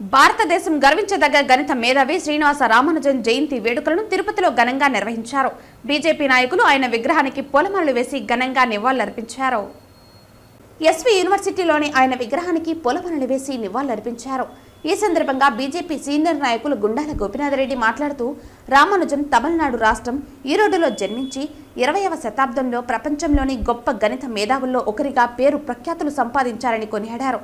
భారతదేశం గర్వించదగ్గ గణిత మేధావి శ్రీనివాస రామానుజన్ జయంతి వేడుకలను తిరుపతిలో ఘనంగా నిర్వహించారు. బీజేపీ నాయకులు ఆయన విగ్రహానికి పూలమాలలు వేసి ఘనంగా నివాళులర్పించారు. ఎస్వి యూనివర్సిటీలోని ఆయన విగ్రహానికి పూలమాలలు వేసి నివాళులర్పించారు. ఈ సందర్భంగా బీజేపీ సీనియర్ నాయకులు గుండాల గోపినాథరెడ్డి మాట్లాడుతూ రామానుజన్ తమిళనాడు రాష్ట్రం ఈరోడులో జన్మించి ఇరవయవ శతాబ్దంలో ప్రపంచంలోని గొప్ప గణిత మేధావుల్లో ఒకరిగా పేరు ప్రఖ్యాతులు సంపాదించారని కొనియాడారు.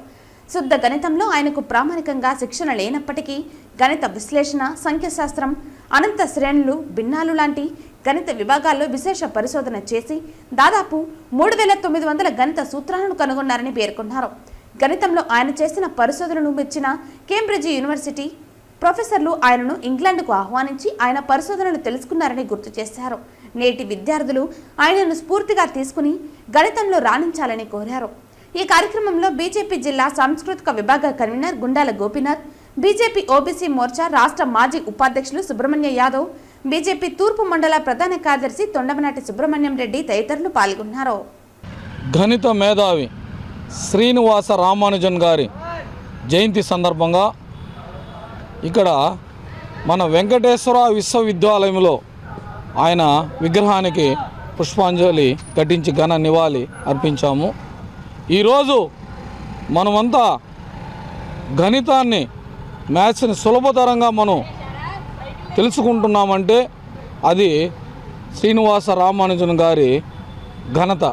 శుద్ధ గణితంలో ఆయనకు ప్రామాణికంగా శిక్షణ లేనప్పటికీ గణిత విశ్లేషణ సంఖ్యాశాస్త్రం అనంత శ్రేణులు భిన్నాలు లాంటి గణిత విభాగాల్లో విశేష పరిశోధన చేసి దాదాపు మూడు వేల తొమ్మిది వందల గణిత సూత్రాలను కనుగొన్నారని పేర్కొన్నారు. గణితంలో ఆయన చేసిన పరిశోధనను మెచ్చిన కేంబ్రిడ్జ్ యూనివర్సిటీ ప్రొఫెసర్లు ఆయనను ఇంగ్లాండ్కు ఆహ్వానించి ఆయన పరిశోధనలు తెలుసుకున్నారని గుర్తు చేశారు. నేటి విద్యార్థులు ఆయనను స్ఫూర్తిగా తీసుకుని గణితంలో రాణించాలని కోరారు. ఈ కార్యక్రమంలో బీజేపీ జిల్లా సాంస్కృతిక విభాగ convener Gundala Gopinath BJP OBC Morcha రాష్ట్ర మాజీ ఉపాధ్యక్షులు సుబ్రహ్మణ్య యాదవ్ బీజేపీ తూర్పు మండల ప్రధాన కార్యదర్శి తొండమనాటి సుబ్రహ్మణ్యం రెడ్డి తదితరులు పాల్గొన్నారు. గణిత మేధావి శ్రీనివాస రామానుజన్ గారి జయంతి సందర్భంగా ఇక్కడ మన వెంకటేశ్వర విశ్వవిద్యాలయంలో ఆయన విగ్రహానికి పుష్పాంజలి ఘటించి ఘన నివాళి అర్పించాము. ఈరోజు మనమంతా గణితాన్ని మ్యాథ్స్ని సులభతరంగా మనం తెలుసుకుంటున్నామంటే అది శ్రీనివాస రామానుజన్ గారి ఘనత.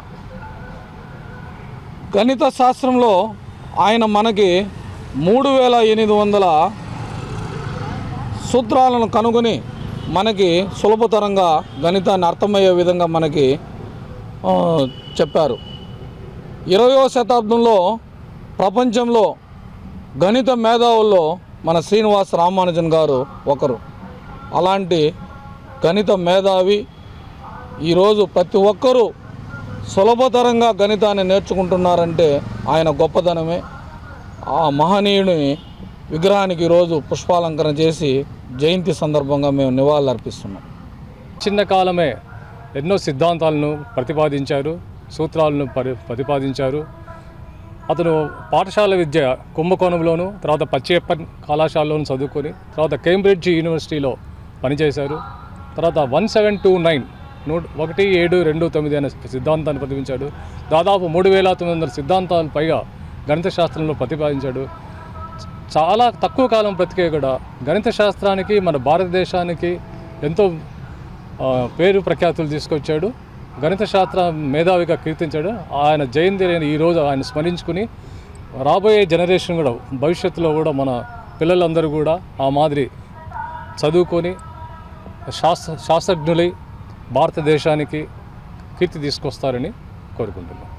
గణిత శాస్త్రంలో ఆయన మనకి మూడు వేల ఎనిమిది వందల సూత్రాలను కనుగొని మనకి సులభతరంగా గణితాన్ని అర్థమయ్యే విధంగా మనకి చెప్పారు. ఇరవయో శతాబ్దంలో ప్రపంచంలో గణిత మేధావుల్లో మన శ్రీనివాస రామానుజన్ గారు ఒకరు. అలాంటి గణిత మేధావి ఈరోజు ప్రతి ఒక్కరూ సులభతరంగా గణితాన్ని నేర్చుకుంటున్నారంటే ఆయన గొప్పదనమే. ఆ మహనీయుని విగ్రహానికి ఈరోజు పుష్పాలంకరణ చేసి జయంతి సందర్భంగా మేము నివాళులర్పిస్తున్నాం. చిన్న కాలమే ఎన్నో సిద్ధాంతాలను ప్రతిపాదించారు. సూత్రాలను పరి ప్రతిపాదించారు అతను పాఠశాల విద్య కుంభకోణంలోను తర్వాత పచ్చేప్పన్ కళాశాలలోను చదువుకొని తర్వాత కేంబ్రిడ్జ్ యూనివర్సిటీలో పనిచేశారు. తర్వాత వన్ సెవెన్ టూ నైన్ నూ ఒకటి ఏడు రెండు తొమ్మిది అనే సిద్ధాంతాన్ని ప్రతిపించాడు దాదాపు మూడు వేల తొమ్మిది వందల సిద్ధాంతాలు పైగా గణిత శాస్త్రంలో ప్రతిపాదించాడు. చాలా తక్కువ కాలం బ్రతికే కూడా గణిత శాస్త్రానికి మన భారతదేశానికి ఎంతో పేరు ప్రఖ్యాతులు తీసుకొచ్చాడు. గణిత శాస్త్ర మేధావిగా కీర్తించాడు. ఆయన జయంతి లేని ఈరోజు ఆయన స్మరించుకుని రాబోయే జనరేషన్ కూడా భవిష్యత్తులో కూడా మన పిల్లలందరూ కూడా ఆ మాదిరి చదువుకొని శాస్త్ర శాస్త్రజ్ఞులై భారతదేశానికి కీర్తి తీసుకొస్తారని కోరుకుంటున్నాను